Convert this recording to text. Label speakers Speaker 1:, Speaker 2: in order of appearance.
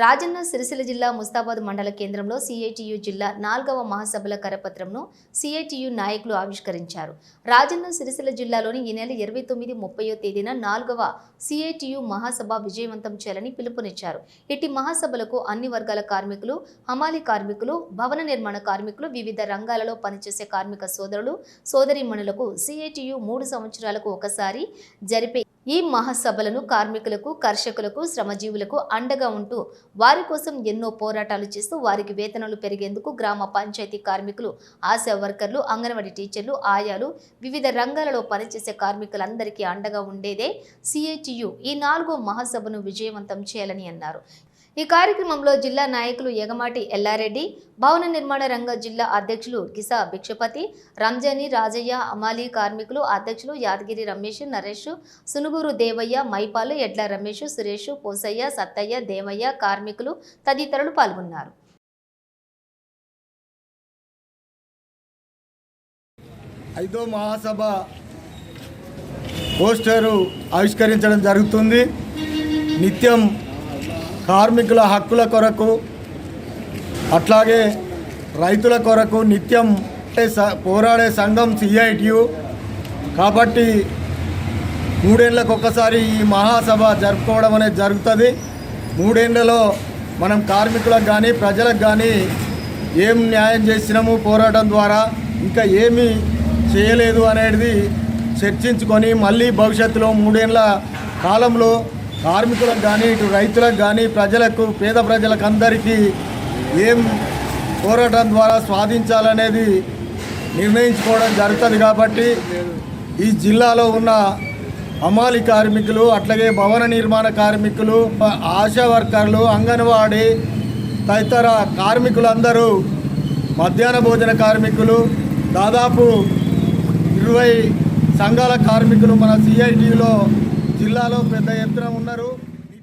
Speaker 1: రాజన్న సిరిసిల్ల జిల్లా ముస్తాబాద్ మండల కేంద్రంలో సిఐటియు జిల్లా నాలుగవ మహాసభల కరపత్రంను సిఐటియు నాయకులు ఆవిష్కరించారు. రాజన్న సిరిసిల్ల జిల్లాలోని ఈ నెల ఇరవై తొమ్మిది ముప్పయో తేదీన నాలుగవ సిఐటియు మహాసభ విజయవంతం చేయాలని పిలుపునిచ్చారు. ఇట్టి మహాసభలకు అన్ని వర్గాల కార్మికులు హమాలి కార్మికులు భవన నిర్మాణ కార్మికులు వివిధ రంగాలలో పనిచేసే కార్మిక సోదరులు సోదరిమణులకు సిఐటియు మూడు సంవత్సరాలకు ఒకసారి జరిపే ఈ మహాసభలను కార్మికులకు కర్షకులకు శ్రమజీవులకు అండగా ఉంటూ వారి కోసం ఎన్నో పోరాటాలు చేస్తూ వారికి వేతనాలు పెరిగేందుకు గ్రామ పంచాయతీ కార్మికులు ఆశా వర్కర్లు అంగన్వాడీ టీచర్లు ఆయాలు వివిధ రంగాలలో పనిచేసే కార్మికులందరికీ అండగా ఉండేదే సిఐటియు ఈ నాలుగో మహాసభను విజయవంతం చేయాలని అన్నారు. ఈ కార్యక్రమంలో జిల్లా నాయకులు ఎగమాటి ఎల్లారెడ్డి భవన నిర్మాణ రంగ జిల్లా అధ్యక్షులు కిసా భిక్షపతి రంజని రాజయ్య అమాలి కార్మికులు అధ్యక్షులు యాదగిరి రమేష్ నరేష్ సునుగూరు దేవయ్య మైపాలు ఎడ్ల రమేష్ సురేష్ పోసయ్య సత్తయ్య దేవయ్య కార్మికులు తదితరులు పాల్గొన్నారు.
Speaker 2: ఐదో మహాసభ పోస్టరు ఆవిష్కరించడం జరుగుతుంది. నిత్యం కార్మికుల హక్కుల కొరకు అట్లాగే రైతుల కొరకు నిత్యం పోరాడే సంఘం సిఐటియు కాబట్టి మూడేళ్ళకు ఒక్కసారి ఈ మహాసభ జరుపుకోవడం అనేది జరుగుతుంది. మూడేళ్ళలో మనం కార్మికులకు కానీ ప్రజలకు కానీ ఏం న్యాయం చేసినాము పోరాటం ద్వారా ఇంకా ఏమి చేయలేదు అనేది చర్చించుకొని మళ్ళీ భవిష్యత్తులో మూడేళ్ళ కాలంలో కార్మికులకు కానీ ఇటు రైతులకు కానీ ప్రజలకు పేద ప్రజలకు అందరికీ ఏం పోరాటం ద్వారా స్వాధించాలనేది నిర్ణయించుకోవడం జరుగుతుంది కాబట్టి ఈ జిల్లాలో ఉన్న అమాలి కార్మికులు అట్లాగే భవన నిర్మాణ కార్మికులు ఆశా వర్కర్లు అంగన్వాడీ తదితర కార్మికులందరూ మధ్యాహ్న భోజన కార్మికులు దాదాపు ఇరవై సంఘాల కార్మికులు మన సిఐటిలో జిల్లాలో పెద్ద ఎత్తున ఉన్నారు.